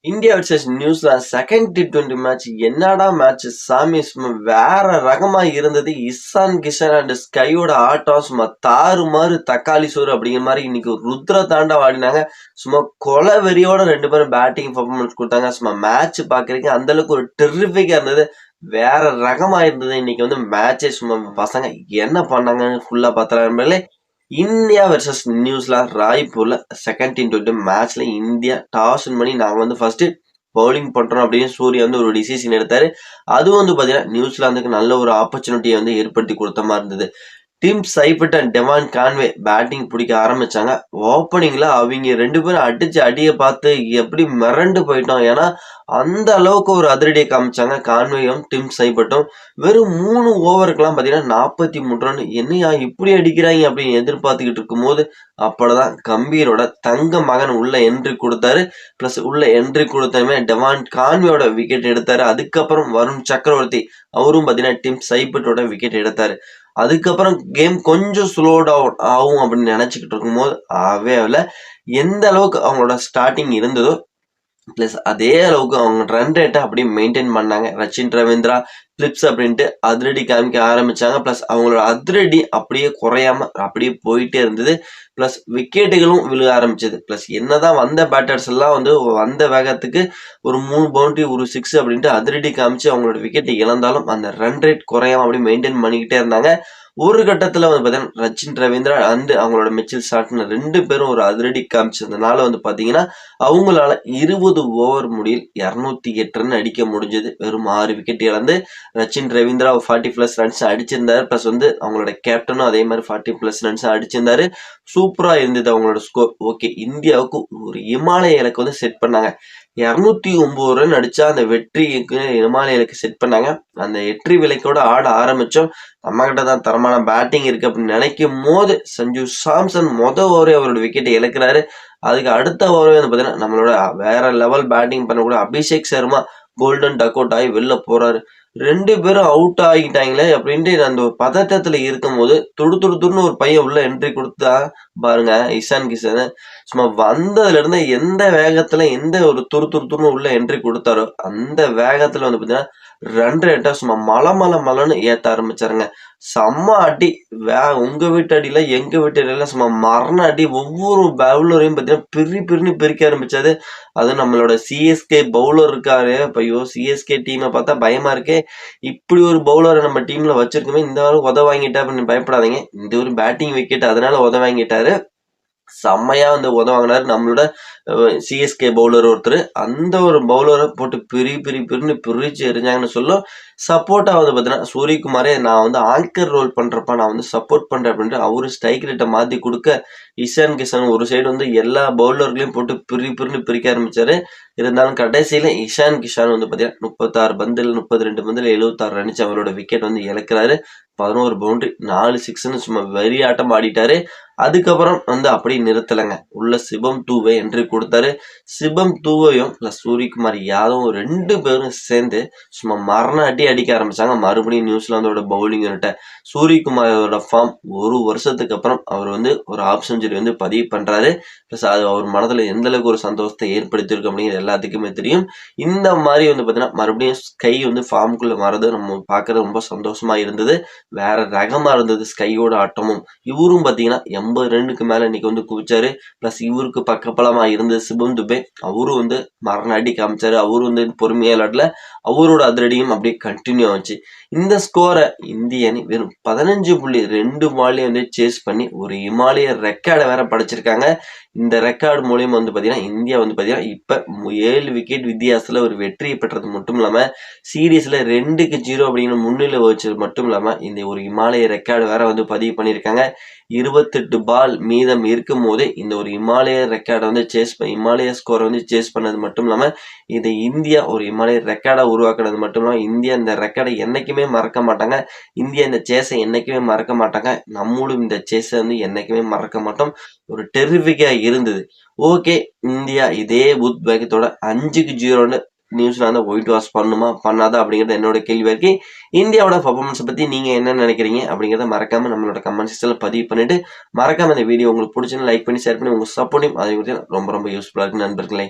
India versus New Zealand second T twenty match என்னடா match சாமி சும்மா வேற ரகமா இருந்தது. இசான் கிஷன் அண்ட் ஸ்கையோட ஆட்டம். சும்மா தாறு மாறு தக்காளி சோறு அப்படிங்கிற மாதிரி இன்னைக்கு ருத்ர தாண்டா ஆடினாங்க. சும்மா கொலை வெறியோட ரெண்டு பேரும் பேட்டிங் பர்ஃபார்மன்ஸ் கொடுத்தாங்க. சும்மா மேட்ச் பாக்குறீங்க. அந்த அளவுக்கு ஒரு டெரிஃபிக்கா இருந்தது. வேற ரகமா இருந்தது. இன்னைக்கு வந்து மேட்சே சும்மா பசங்க என்ன பண்ணாங்கன்னு ஃபுல்லா பார்த்தா இந்தியா வெர்சஸ் நியூசிலாந்து ராய்பூர்ல செகண்ட் டீம் டுவெண்ட்டி மேட்ச்ல இந்தியா டாஸ் பண்ணி நாங்கள் வந்து ஃபர்ஸ்ட் பவுலிங் பண்றோம் அப்படின்னு சூர்யா வந்து ஒரு டிசிஷன் எடுத்தாரு. அதுவும் வந்து பாத்தீங்கன்னா நியூசிலாந்துக்கு நல்ல ஒரு ஆப்பர்ச்சுனிட்டியை வந்து ஏற்படுத்தி கொடுத்த மாதிரி இருந்தது. Tim Seifert and Devon Conway batting பிடிக்க ஆரம்பிச்சாங்க. ஓப்பனிங்ல அவங்க ரெண்டு பேரும் அடிச்சு அடியை பார்த்து எப்படி மிரண்டு போயிட்டோம் ஏன்னா அந்த அளவுக்கு ஒரு அதிரடியை காமிச்சாங்க கான்வேயும் டிம் சைபட்டும் வெறும் மூணு ஓவருக்கெல்லாம் பார்த்தீங்கன்னா நாற்பத்தி மூணு ரன். என்னையா இப்படி அடிக்கிறாங்க அப்படின்னு எதிர்பார்த்துக்கிட்டு இருக்கும்போது அப்பதான் கம்பீரோட தங்க மகன் உள்ள என்ட்ரி கொடுத்தாரு. ப்ளஸ் உள்ள என்ட்ரி கொடுத்தமே டெவான் கான்வேயோட விக்கெட் எடுத்தாரு. அதுக்கப்புறம் வருண் சக்கரவர்த்தி அவரும் பார்த்தீங்கன்னா டிம் சைபட்டோட விக்கெட் எடுத்தார். அதுக்கப்புறம் கேம் கொஞ்சம் ஸ்லோ டவுன் ஆகும் அப்படின்னு நினச்சிக்கிட்டு இருக்கும்போது ஆகவே ஆகல எந்த அளவுக்கு அவங்களோட ஸ்டார்டிங் இருந்ததோ ப்ளஸ் அதே அளவுக்கு அவங்க ரன் ரேட்டை அப்படியே மெயின்டைன் பண்ணாங்க. ரச்சின் ரவீந்திரா கிளிப்ஸ் அப்படின்ட்டு அதிரடி காமிக்க ஆரம்பித்தாங்க ப்ளஸ் அவங்களோட அதிரடி அப்படியே குறையாம அப்படியே போயிட்டே இருந்தது. ப்ளஸ் விக்கெட்டுகளும் விழுக ஆரம்பிச்சது. ப்ளஸ் என்னதான் வந்த பேட்டர்ஸ் எல்லாம் வந்து வந்த வேகத்துக்கு ஒரு மூணு பவுண்டரி ஒரு சிக்ஸ் அப்படின்ட்டு அதிரடி காமிச்சு அவங்களோட விக்கெட்டை இழந்தாலும் அந்த ரன் ரேட் குறையாம அப்படியே மெயின்டைன் பண்ணிக்கிட்டே இருந்தாங்க. ஒரு கட்டத்தில் வந்து பார்த்தீங்கன்னா ரச்சின் ரவீந்திரா அண்டு அவங்களோட மிச்சில் ஸ்டார்ட்னு ரெண்டு பேரும் ஒரு அதிரடி காமிச்சதுனால வந்து பார்த்தீங்கன்னா அவங்களால இருபது ஓவர் முடியில் இரநூத்தி எட்டு ரன் அடிக்க முடிஞ்சது. வெறும் ஆறு விக்கெட் இழந்து Rachin Ravindra forty plus runs அடிச்சிருந்தார். Plus வந்து அவங்களோட கேப்டனும் அதே மாதிரி ஃபார்ட்டி ப்ளஸ் ரன்ஸ் அடிச்சிருந்தாரு. சூப்பராக இருந்தது அவங்களோட ஸ்கோர் ஓகே இந்தியாவுக்கு ஒரு இமாலய இலக்கு வந்து செட் பண்ணாங்க. இரநூத்தி ஒன்பது ரன் அடிச்சா அந்த வெற்றிக்கு இமாலயலுக்கு செட் பண்ணாங்க. அந்த வெற்றி விலைக்கோட ஆட ஆரம்பிச்சோம். நம்ம கிட்ட தான் தரமான பேட்டிங் இருக்கு அப்படின்னு நினைக்கும் போது சஞ்சு சாம்சன் மொத ஓவரே அவரோட விக்கெட்டை இழக்கிறாரு. அதுக்கு அடுத்த ஓவரே வந்து பார்த்தீங்கன்னா நம்மளோட வேற லெவல் பேட்டிங் பண்ணக்கூடிய Abhishek Sharma golden duck out ஆகி வெளில போறாரு. ரெண்டு பேரும் அவுட் ஆகிட்டாங்களே அப்படின்ட்டு அந்த ஒரு பதட்டத்தில் இருக்கும்போது துடு துடு துடுன்னு ஒரு பையன் உள்ள என்ட்ரி கொடுத்தா பாருங்க இஷான் கிஷன். சும்மா வந்ததுலேருந்து எந்த வேகத்தில் எந்த ஒரு துரு துரு துருன்னு உள்ள என்ட்ரி கொடுத்தாரோ அந்த வேகத்தில் வந்து பார்த்தீங்கன்னா ரன் ரேட்டை சும்மா மலை மலை மலைன்னு ஏற்ற ஆரம்பிச்சாருங்க. செம்ம அடி. வே உங்க வீட்டு அடியில எங்க வீட்டு அடியில சும்மா மரண அடி. ஒவ்வொரு பவுலரையும் பார்த்தீங்கன்னா பிரி பிரின்னு பிரிக்க ஆரம்பிச்சாது. அது நம்மளோட சிஎஸ்கே பவுலர் இருக்காரு. ஐயோ சிஎஸ்கே டீமை பார்த்தா பயமா இருக்கே. இப்படி ஒரு பவுலரை நம்ம டீம்ல வச்சிருக்கோமே இந்த வாரம் உத வாங்கிட்டா அப்படின்னு பயப்படாதீங்க. இந்த ஒரு பேட்டிங் விக்கெட் அதனால உத வாங்கிட்டாரு. செம்மையா வந்து உதவாங்கினாரு நம்மளோட சிஎஸ்கே பவுலர் ஒருத்தர் அந்த ஒரு பவுலரை போட்டு பிரி பிரி பிரின்னு பிரிச்சு எரிஞ்சாங்கன்னு சொல்லும். சப்போர்ட்டாக வந்து பார்த்தீங்கன்னா சூரியகுமாரே நான் வந்து ஆங்கர் ரோல் பண்ணுறப்ப நான் வந்து சப்போர்ட் பண்ணுறேன் அப்படின்ட்டு அவர் ஸ்ட்ரைக் ரேட்டை மாற்றி கொடுக்க இஷான் கிஷன் ஒரு சைடு வந்து எல்லா பவுலர்களையும் போட்டு பிரி பிரின்னு பிரிக்க ஆரம்பிச்சாரு. இருந்தாலும் கடைசியில் இஷான் கிஷான் வந்து பார்த்தீங்கன்னா முப்பத்தாறு பந்தில் முப்பத்தி ரெண்டு பந்தில் எழுபத்தாறு ரன்ஸ் அவரோட விக்கெட் வந்து இழக்கிறாரு. பதினோரு பவுண்டரி நாலு சிக்ஸ்னு சும்மா வெறி ஆட்டம் ஆடிட்டாரு. அதுக்கப்புறம் வந்து அப்படி நிறுத்தலைங்க. உள்ள சிவம் டூவை என்று கொடுத்தாரு. சிவம் தூவையும் பிளஸ் சூரியகுமார் யாதவும் ரெண்டு பேரும் சேர்ந்து சும்மா மரண அடி அடிக்க ஆரம்பிச்சாங்க. மறுபடியும் நியூசிலாந்தோட பவுலிங் யூனிட்டை சூரியகுமாரோட ஃபார்ம் ஒரு வருஷத்துக்கு அப்புறம் அவர் வந்து ஒரு ஆஃப் செஞ்சுரி வந்து பதிவு பண்றாரு. ப்ளஸ் அது அவர் மனதில் எந்த அளவுக்கு ஒரு சந்தோஷத்தை ஏற்படுத்தியிருக்கு அப்படிங்கிறது எல்லாத்துக்குமே தெரியும். இந்த மாதிரி வந்து பார்த்தீங்கன்னா மறுபடியும் ஸ்கை வந்து ஃபார்முக்குள்ள வரது நம்ம பார்க்கறது ரொம்ப சந்தோஷமா இருந்தது. வேற ரகமா இருந்தது ஸ்கையோட ஆட்டமும். இவரும் பார்த்தீங்கன்னா எண்பது ரன்னுக்கு மேல இன்னைக்கு வந்து குவிச்சாரு. ப்ளஸ் இவருக்கு பக்கப்பலமா இருந்தது சிவம் துபே அவரும் வந்து மரண அடி காமிச்சாரு. அவரும் வந்து பொறுமையா விளாடல அவரோட அதிரடியும் அப்படியே கண்டினியூ ஆச்சு. இந்த ஸ்கோரை இந்திய அணி வெறும் பதினஞ்சு புள்ளி ரெண்டு மாலையும் வந்து சேஸ் பண்ணி ஒரு இமாலய ரெக்கார்டை வேற படைச்சிருக்காங்க. இந்த ரெக்கார்டு மூலியம் வந்து பார்த்தீங்கன்னா இந்தியா வந்து பார்த்தீங்கன்னா இப்போ ஏழு விக்கெட் வித்தியாசத்தில் ஒரு வெற்றியை பெற்றது மட்டும் இல்லாமல் சீரீஸில் ரெண்டுக்கு ஜீரோ அப்படிங்கிற முன்னிலை வச்சது மட்டும் இல்லாமல் இந்த ஒரு இமாலய ரெக்கார்டு வேற வந்து பதிவு பண்ணியிருக்காங்க. இருபத்தெட்டு பால் மீதம் இருக்கும் போது இந்த ஒரு இமாலய ரெக்கார்டை வந்து சேஸ் பண்ண இமாலய ஸ்கோரை வந்து சேஸ் பண்ணது மட்டும் இல்லாமல் இதை இந்தியா ஒரு இமாலய ரெக்கார்டை உருவாக்குனது மட்டும் இல்லாமல் இந்தியா இந்த ரெக்கார்டை என்றைக்குமே மறக்க மாட்டாங்க. இந்தியா இந்த சேஸை என்றைக்குமே மறக்க மாட்டாங்க. நம்மளும் இந்த சேஸை வந்து என்றைக்குமே மறக்க மாட்டோம். ஒரு டெரிஃபிக்காக இருந்தது. ஓகே இந்தியா இதே புத் வேகத்தோட அஞ்சுக்கு ஜீரோன்னு நியூசிலாந்து ஒயிட் வாஷ் பண்ணுமா பண்ணாதா அப்படிங்கிறது என்னோட கேள்வி இருக்கு. இந்தியாவோட பர்ஃபார்மன்ஸை பற்றி நீங்கள் என்ன நினைக்கிறீங்க அப்படிங்கிறத மறக்காம நம்மளோட கமெண்ட் செக்ஷனில் பதிவு பண்ணிட்டு மறக்காம இந்த வீடியோ உங்களுக்கு பிடிச்சுன்னு லைக் பண்ணி ஷேர் பண்ணி உங்கள் சப்போர்ட்டையும் அதை ரொம்ப ரொம்ப யூஸ்ஃபுல்லாக இருக்கு நண்பர்களே.